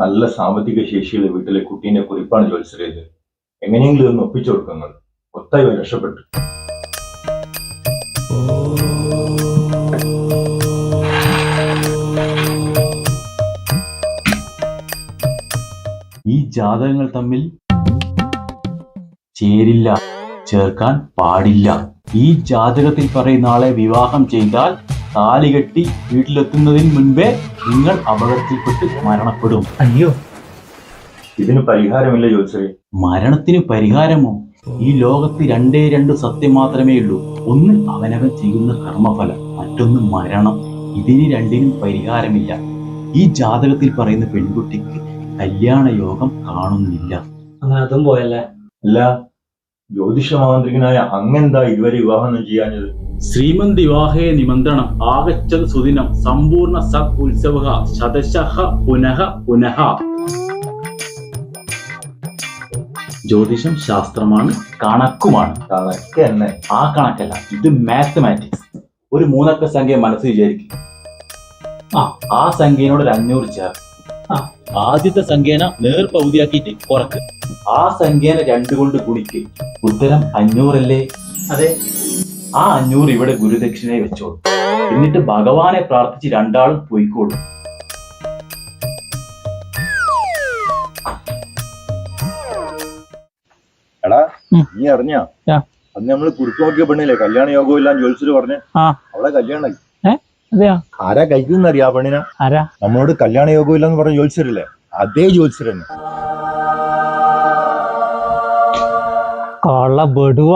നല്ല സാമ്പത്തിക ശേഷിയുള്ള വീട്ടിലെ കുട്ടീനെ കുറിപ്പാണ് ജോത്സരെ ഇത് എങ്ങനെയെങ്കിലും ഒന്ന് ഒപ്പിച്ചു കൊടുക്കുന്നത്. ഒത്തായി രക്ഷപ്പെട്ടു. ഈ ജാതകങ്ങൾ തമ്മിൽ ചേരില്ല ചേർക്കാൻ പാടില്ല. ഈ ജാതകത്തിൽ പറയുന്ന ആളെ വിവാഹം ചെയ്താൽ താലി കെട്ടി വീട്ടിലെത്തുന്നതിന് മുൻപേ നിങ്ങൾ അപകടത്തിൽപ്പെട്ട് മരണപ്പെടും. അയ്യോ. ഇതിന് പരിഹാരമില്ല ജോത്സരെ മരണത്തിന് പരിഹാരമോ? ഈ ലോകത്ത് രണ്ടേ രണ്ട് സത്യം മാത്രമേ ഉള്ളൂ. ഒന്ന് അവനവൻ ചെയ്യുന്ന കർമ്മഫലം മറ്റൊന്ന് മരണം. ഇതിന് രണ്ടിനും പരിഹാരമില്ല. ഈ ജാതകത്തിൽ പറയുന്ന പെൺകുട്ടിക്ക് കല്യാണ യോഗം കാണുന്നില്ല. അങ്ങനെ അതും പോയല്ലേ? അല്ല. ജ്യോതിഷ മാന്ത്രികനായ അങ്ങെന്താ ഇതുവരെ വിവാഹം ചെയ്യാഞ്ഞത്? ശ്രീമന്ത് വിവാഹേ നിമന്ത്രണം. ആഗച്ഛത് സുദിനം. സമ്പൂർണ സത് ഉത്സവ ശതശഹ പുനഃ പുനഃ. ജ്യോതിഷം ശാസ്ത്രമാണ് കണക്കുമാണ്. കണക്ക് തന്നെ. ആ കണക്കല്ല ഇത് മാത്തമാറ്റിക്സ് ഒരു മൂന്നക്ക സംഖ്യ മനസ്സ് വിചാരിക്കും. ആ ആ സംഖ്യനോട് ഒരു അഞ്ഞൂറ് ആ. ആദ്യത്തെ സംഖ്യേന നേർ പകുതിയാക്കിയിട്ട് കുറക്ക്. ആ സംഖ്യേന രണ്ടു കൊണ്ട് കുടിക്ക് ഉത്തരം അഞ്ഞൂറല്ലേ? അതെ. ആ അഞ്ഞൂറ് ഇവിടെ ഗുരുദക്ഷിണയെ വെച്ചോളൂ. എന്നിട്ട് ഭഗവാനെ പ്രാർത്ഥിച്ച് രണ്ടാളും പോയിക്കോളും. എടാ നീ അറിഞ്ഞാ. അന്ന് നമ്മൾ കുറിച്ചു നോക്കിയ പെണ്ണില്ലേ? കല്യാണ യോഗം ഇല്ലാന്ന് ജോത്സര് പറഞ്ഞേ. ആ. അവളെ കല്യാണം അതെയാ? ആരാ കഴിക്കുന്ന അറിയാ പെണ്ണിനെ? ആരാ? നമ്മളോട് കല്യാണ യോഗം ഇല്ലെന്ന് പറഞ്ഞ ജോത്സ്യരല്ലേ അതേ ജോത്സരന്നെ കൊള്ള ബെടുവ